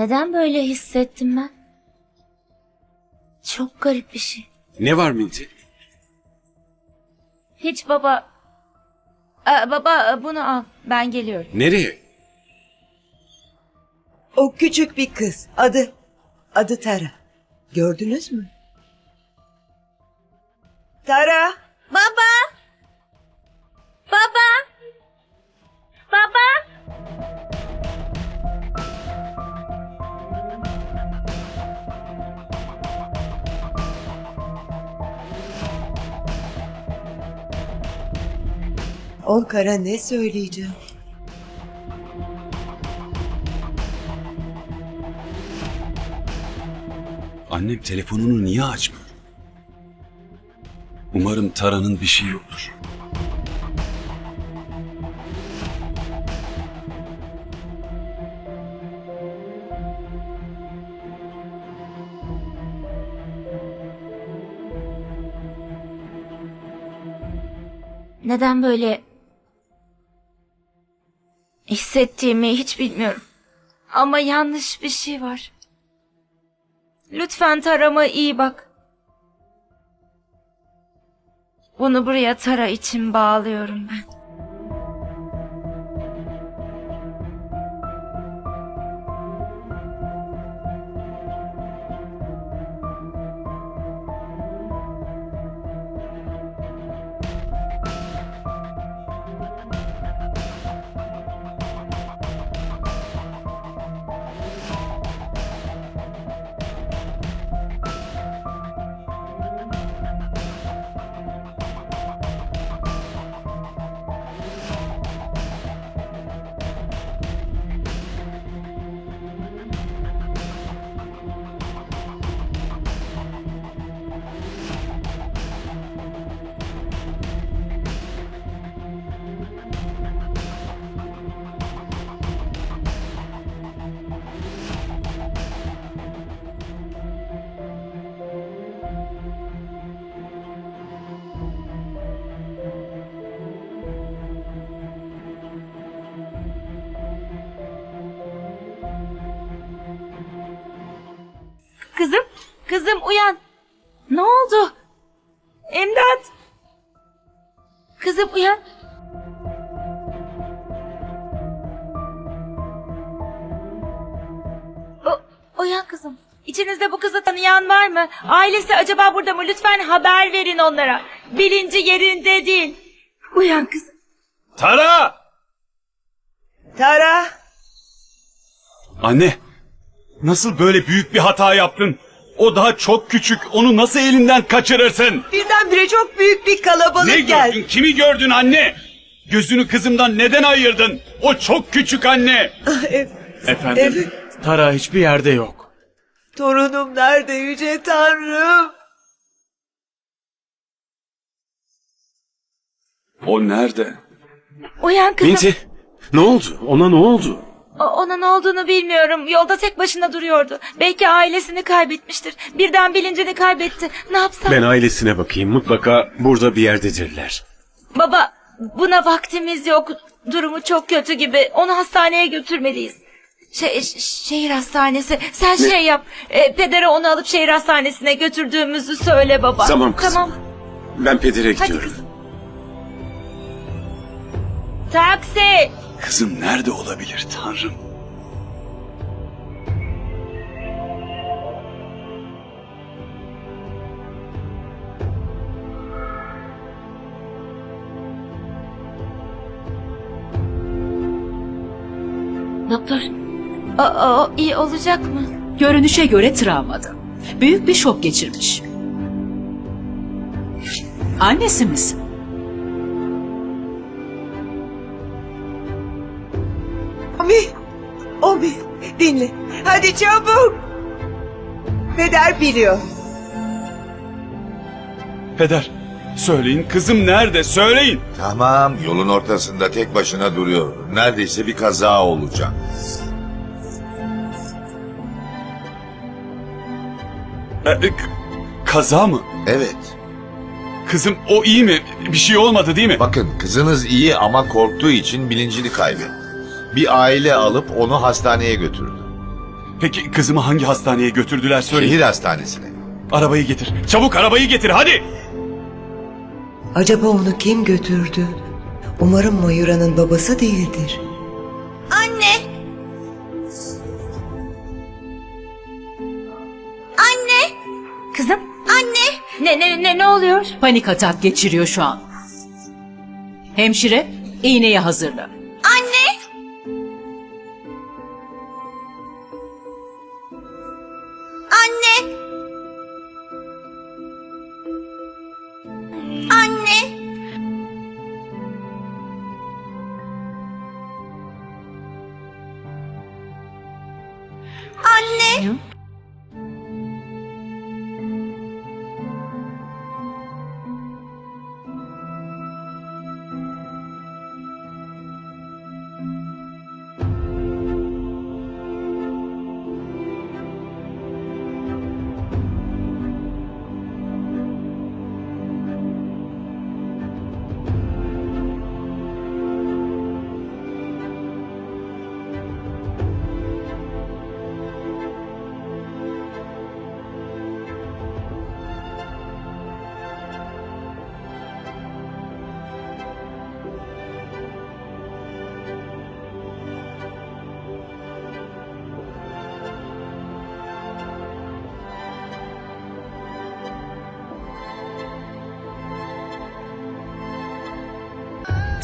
Neden böyle hissettim ben? Çok garip bir şey. Ne var Minti? Hiç baba... Aa, baba bunu al. Ben geliyorum. Nereye? O küçük bir kız. Adı, adı Tara. Gördünüz mü? Tara. Baba! Baba! Baba! Onkar'a ne söyleyeceğim? Annem telefonunu niye açmıyor? Umarım Tara'nın bir şey yoktur. Neden böyle hissettiğimi hiç bilmiyorum. Ama yanlış bir şey var. Lütfen Tara'ma iyi bak. Bunu buraya Tara için bağlıyorum ben. Kızım, uyan. Ne oldu? İmdat. Kızım uyan. O, uyan kızım. İçinizde bu kızı tanıyan var mı? Ailesi acaba burada mı? Lütfen haber verin onlara. Bilinci yerinde değil. Uyan kızım. Tara! Tara. Anne! Nasıl böyle büyük bir hata yaptın? O daha çok küçük. Onu nasıl elinden kaçırırsın? Birdenbire çok büyük bir kalabalık Ne geldi. gördün? Kimi gördün anne? Gözünü kızımdan neden ayırdın? O çok küçük anne. Ev- Efendim, Evet. Tara hiçbir yerde yok. Torunum nerede yüce tanrım? O nerede? Uyan kızım. Minti! Ne oldu? Ona ne oldu? O- Ona ne olduğunu bilmiyorum. Yolda tek başına duruyordu. Belki ailesini kaybetmiştir. Birden bilincini kaybetti. Ne yapsam? Ben ailesine bakayım. Mutlaka burada bir yerdedirler. Baba buna vaktimiz yok. Durumu çok kötü gibi. Onu hastaneye götürmeliyiz. Şey, ş- şehir hastanesi. Sen şey yap. E, pedere onu alıp şehir hastanesine götürdüğümüzü söyle baba. Tamam kızım. Tamam. Ben pedere Hadi gidiyorum. kızım. Taksi. Kızım nerede olabilir Tanrım? Doktor. O, o, o iyi olacak mı? Görünüşe göre travmadı. Büyük bir şok geçirmiş. Annesi misin? Dinle. Hadi çabuk. Peder biliyor. Peder, söyleyin kızım nerede? Söyleyin. Tamam yolun ortasında tek başına duruyor. Neredeyse bir kaza olacak. E, e, kaza mı? Evet. Kızım o iyi mi? Bir şey olmadı değil mi? Bakın kızınız iyi ama korktuğu için bilincini kaybetti. Bir aile alıp onu hastaneye götürdü. Peki kızımı hangi hastaneye götürdüler söyleyin. Şehir hastanesine. Arabayı getir. Çabuk arabayı getir hadi. Acaba onu kim götürdü? Umarım Mayura'nın babası değildir. Anne! Anne! Kızım? Anne! Ne ne ne ne oluyor? Panik atak geçiriyor şu an. Hemşire, iğneyi hazırla. Anne! Anne! Anne!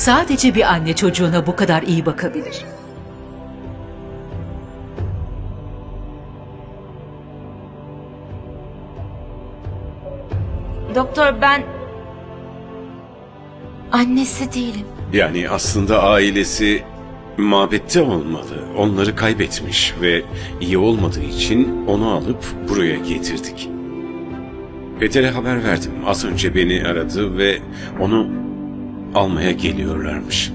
Sadece bir anne çocuğuna bu kadar iyi bakabilir. Doktor ben... Annesi değilim. Yani aslında ailesi mabette olmalı. Onları kaybetmiş ve iyi olmadığı için onu alıp buraya getirdik. Peter'e haber verdim. Az önce beni aradı ve onu almaya geliyorlarmış.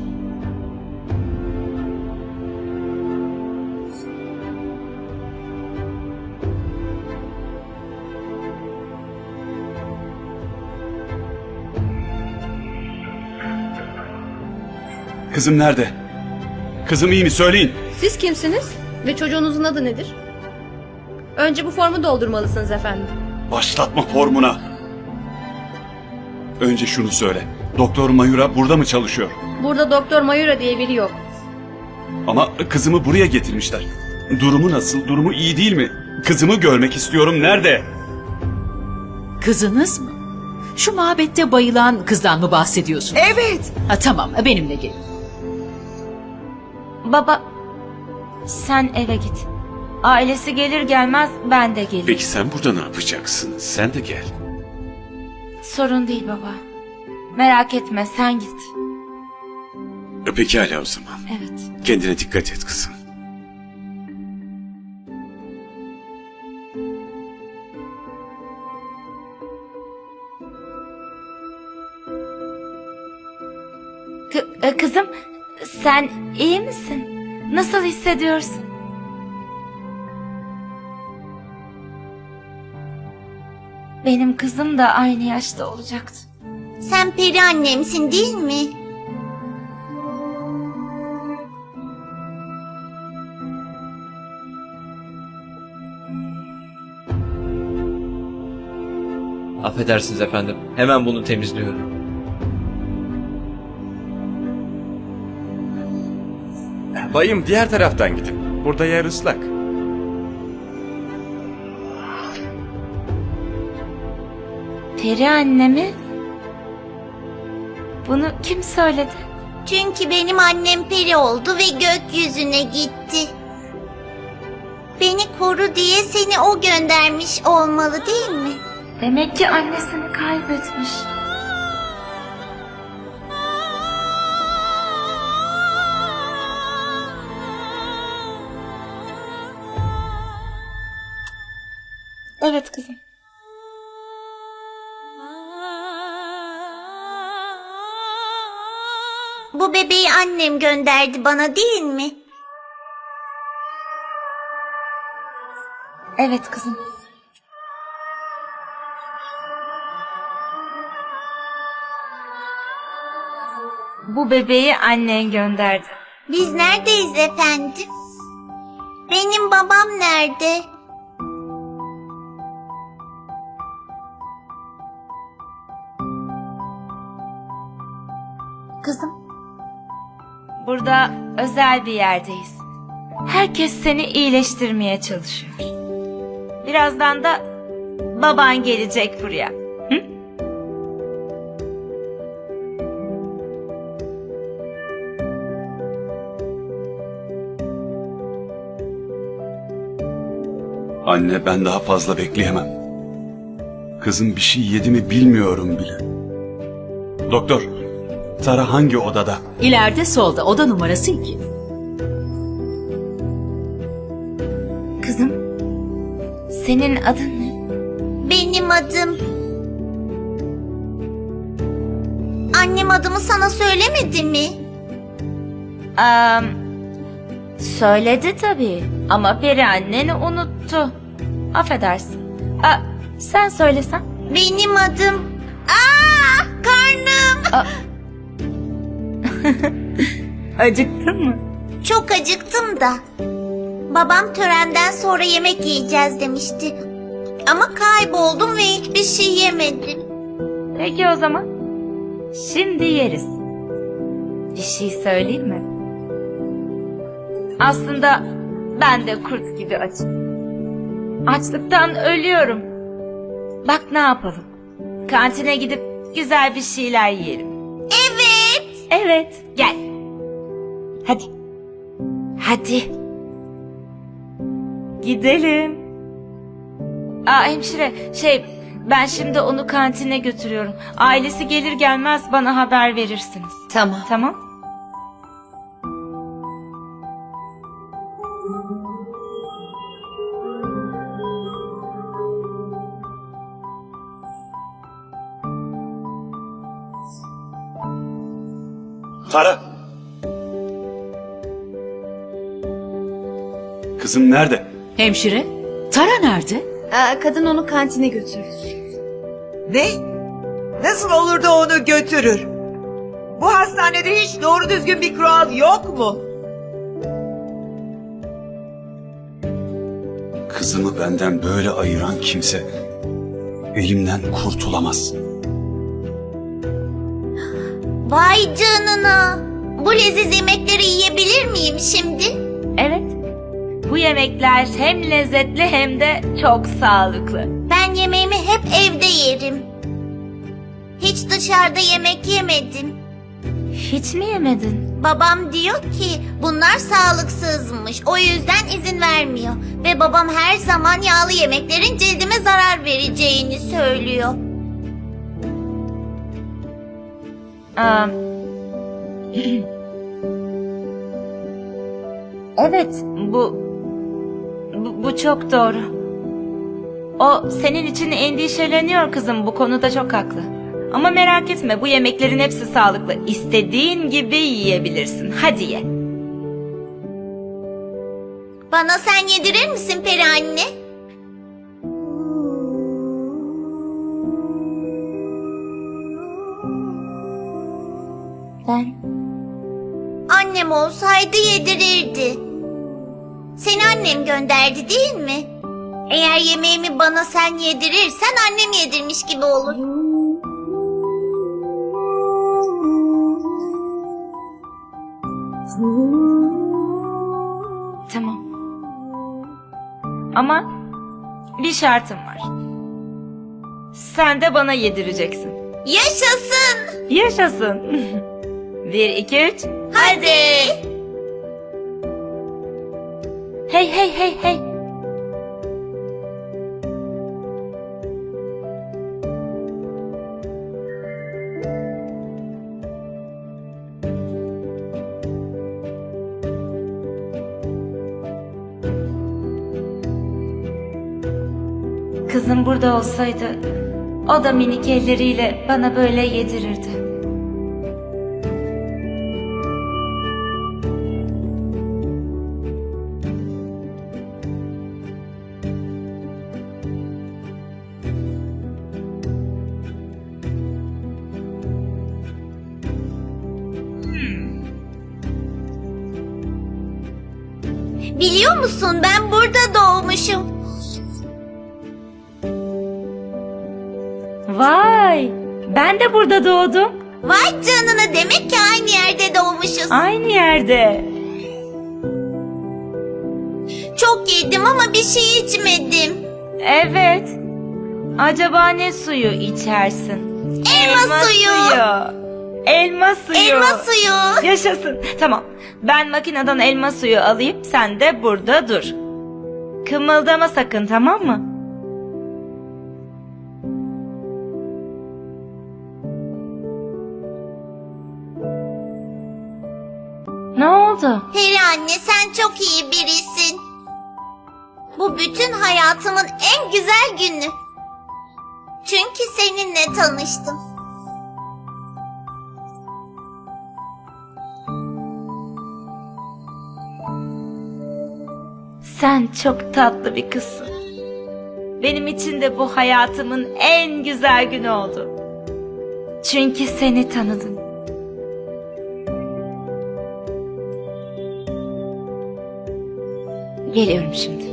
Kızım nerede? Kızım iyi mi söyleyin. Siz kimsiniz ve çocuğunuzun adı nedir? Önce bu formu doldurmalısınız efendim. Başlatma formuna. Önce şunu söyle. Doktor Mayura burada mı çalışıyor? Burada Doktor Mayura diye biri yok. Ama kızımı buraya getirmişler. Durumu nasıl? Durumu iyi değil mi? Kızımı görmek istiyorum. Nerede? Kızınız mı? Şu mabette bayılan kızdan mı bahsediyorsunuz? Evet. Ha, tamam, benimle gelin. Baba sen eve git. Ailesi gelir gelmez ben de gelirim. Peki sen burada ne yapacaksın? Sen de gel. Sorun değil baba. Merak etme sen git. Pekala o zaman. Evet. Kendine dikkat et kızım. Kı- e, kızım sen iyi misin? Nasıl hissediyorsun? Benim kızım da aynı yaşta olacaktı. Sen peri annemsin değil mi? Affedersiniz efendim. Hemen bunu temizliyorum. Bayım diğer taraftan gidin. Burada yer ıslak. Peri annemi? Bunu kim söyledi? Çünkü benim annem peri oldu ve gökyüzüne gitti. Beni koru diye seni o göndermiş olmalı değil mi? Demek ki annesini kaybetmiş. Evet kızım. Bu bebeği annem gönderdi bana değil mi? Evet kızım. Bu bebeği annen gönderdi. Biz neredeyiz efendim? Benim babam nerede? Burada özel bir yerdeyiz. Herkes seni iyileştirmeye çalışıyor. Birazdan da baban gelecek buraya. Hı? Anne ben daha fazla bekleyemem. Kızım bir şey yedi mi bilmiyorum bile. Doktor, Tara hangi odada? İleride solda oda numarası 2. Kızım. Senin adın ne? Benim adım... Annem adımı sana söylemedi mi? Am, söyledi tabii ama peri anneni unuttu. Affedersin. Aa, sen söylesen. Benim adım... Aa, karnım! Acıktın mı? Çok acıktım da. Babam törenden sonra yemek yiyeceğiz demişti. Ama kayboldum ve hiçbir şey yemedim. Peki o zaman. Şimdi yeriz. Bir şey söyleyeyim mi? Aslında ben de kurt gibi açım. Açlıktan ölüyorum. Bak ne yapalım. Kantine gidip güzel bir şeyler yiyelim. Evet. Evet, gel. Hadi. Hadi. Gidelim. Aa hemşire, şey ben şimdi onu kantine götürüyorum. Ailesi gelir gelmez bana haber verirsiniz. Tamam. Tamam? Tara! Kızım nerede? Hemşire, Tara nerede? kadın onu kantine götürdü. Ne? Nasıl olur da onu götürür? Bu hastanede hiç doğru düzgün bir kural yok mu? Kızımı benden böyle ayıran kimse elimden kurtulamaz. Vay canına. Bu leziz yemekleri yiyebilir miyim şimdi? Evet. Bu yemekler hem lezzetli hem de çok sağlıklı. Ben yemeğimi hep evde yerim. Hiç dışarıda yemek yemedim. Hiç mi yemedin? Babam diyor ki bunlar sağlıksızmış. O yüzden izin vermiyor. Ve babam her zaman yağlı yemeklerin cildime zarar vereceğini söylüyor. Evet, bu, bu bu çok doğru. O senin için endişeleniyor kızım. Bu konuda çok haklı. Ama merak etme bu yemeklerin hepsi sağlıklı. İstediğin gibi yiyebilirsin. Hadi ye. Bana sen yedirir misin Peri anne? Ben Annem olsaydı yedirirdi. Seni annem gönderdi değil mi? Eğer yemeğimi bana sen yedirirsen annem yedirmiş gibi olur. tamam. Ama bir şartım var. Sen de bana yedireceksin. Yaşasın! Yaşasın. bir, iki, üç. Hadi! Hey hey hey hey. Kızım burada olsaydı o da minik elleriyle bana böyle yedirirdi. Doğmuşum. Vay ben de burada doğdum. Vay canına demek ki aynı yerde doğmuşuz. Aynı yerde. Çok yedim ama bir şey içmedim. Evet. Acaba ne suyu içersin? Elma, suyu. Elma suyu. Elma suyu. Yaşasın. Tamam. Ben makineden elma suyu alayım. Sen de burada dur. Kımıldama sakın tamam mı? Ne oldu? Peri anne sen çok iyi birisin. Bu bütün hayatımın en güzel günü. Çünkü seninle tanıştım. Sen çok tatlı bir kızsın. Benim için de bu hayatımın en güzel günü oldu. Çünkü seni tanıdım. Geliyorum şimdi.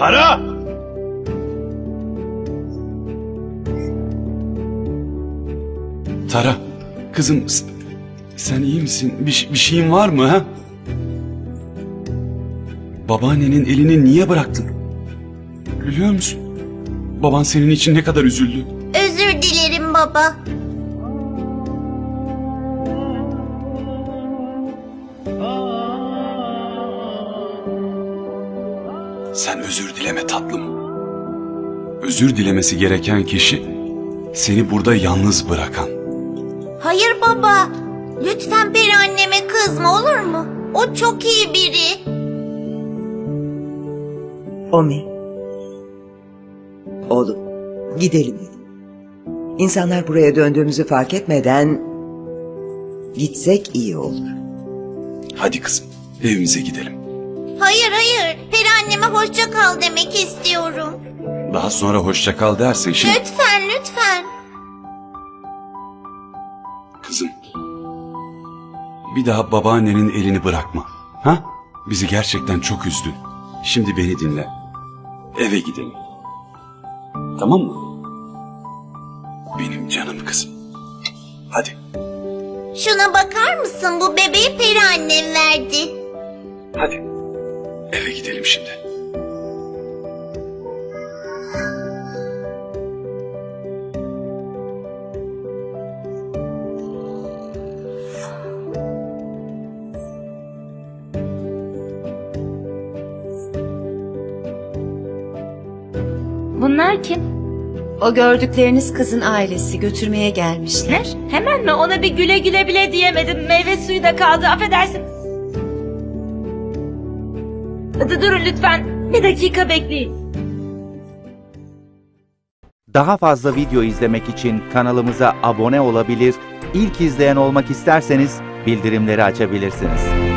Tara! Tara, kızım sen iyi misin? Bir, bir şeyin var mı ha? Babaannenin elini niye bıraktın? Biliyor musun? Baban senin için ne kadar üzüldü. Özür dilerim baba. Sen özür dileme tatlım. Özür dilemesi gereken kişi seni burada yalnız bırakan. Hayır baba. Lütfen Peri anneme kızma olur mu? O çok iyi biri. Omi. Oğlum gidelim. İnsanlar buraya döndüğümüzü fark etmeden gitsek iyi olur. Hadi kızım, evimize gidelim. Hayır hayır. Peri anneme hoşça kal demek istiyorum. Daha sonra hoşça kal dersin şimdi. Lütfen lütfen. Kızım. Bir daha babaannenin elini bırakma. Ha? Bizi gerçekten çok üzdün. Şimdi beni dinle. Eve gidelim. Tamam mı? Benim canım kızım. Hadi. Şuna bakar mısın? Bu bebeği Peri annem verdi. Hadi. Eve gidelim şimdi. Bunlar kim? O gördükleriniz kızın ailesi götürmeye gelmişler. Ne? Hemen mi? Ona bir güle güle bile diyemedim. Meyve suyu da kaldı. Affedersiniz. Durun lütfen. Bir dakika bekleyin. Daha fazla video izlemek için kanalımıza abone olabilir, ilk izleyen olmak isterseniz bildirimleri açabilirsiniz.